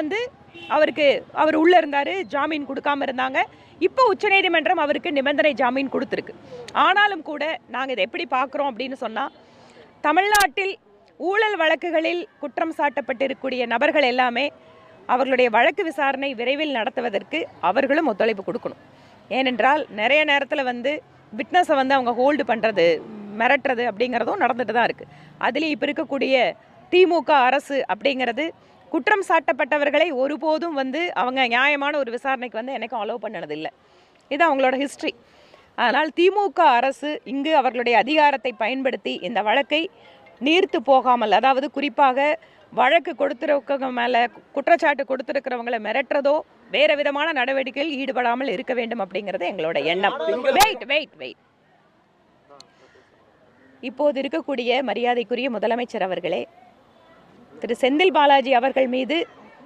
வந்து அவருக்கு அவர் உள்ளே இருந்தார் ஜாமீன் கொடுக்காம இருந்தாங்க. இப்போ உச்சநீதிமன்றம் அவருக்கு நிபந்தனை ஜாமீன் கொடுத்துருக்கு. ஆனாலும் கூட நாங்கள் இதை எப்படி பார்க்குறோம் அப்படின்னு சொன்னால் தமிழ்நாட்டில் ஊழல் வழக்குகளில் குற்றம் சாட்டப்பட்டிருக்கக்கூடிய நபர்கள் எல்லாமே அவர்களுடைய வழக்கு விசாரணை விரைவில் நடத்துவதற்கு அவர்களும் ஒத்துழைப்பு கொடுக்கணும். ஏனென்றால் நிறைய நேரத்தில் வந்து விட்னஸை வந்து அவங்க ஹோல்டு பண்ணுறது மிரட்டுறது அப்படிங்கிறதும் நடந்துட்டு தான் இருக்குது அதுலேயும் இப்போ இருக்கக்கூடிய திமுக அரசு அப்படிங்கிறது குற்றம் சாட்டப்பட்டவர்களை ஒருபோதும் வந்து அவங்க நியாயமான ஒரு விசாரணைக்கு வந்து எனக்கும் அலோவ் பண்ணதில்லை இது அவங்களோட ஹிஸ்ட்ரி அதனால் திமுக அரசு இங்கு அவர்களுடைய அதிகாரத்தை பயன்படுத்தி இந்த வழக்கை நீர்த்து போகாமல் அதாவது குறிப்பாக வழக்கு கொடுத்துருக்கவங்க மேலே குற்றச்சாட்டு கொடுத்துருக்கிறவங்களை மிரட்டுறதோ வேறு விதமான நடவடிக்கையில் ஈடுபடாமல் இருக்க வேண்டும் அப்படிங்கிறது எங்களோட எண்ணம். வெயிட் வெயிட் வெயிட் இப்போது இருக்கக்கூடிய மரியாதைக்குரிய முதலமைச்சர் அவர்களே திரு செந்தில் பாலாஜி அவர்கள் மீது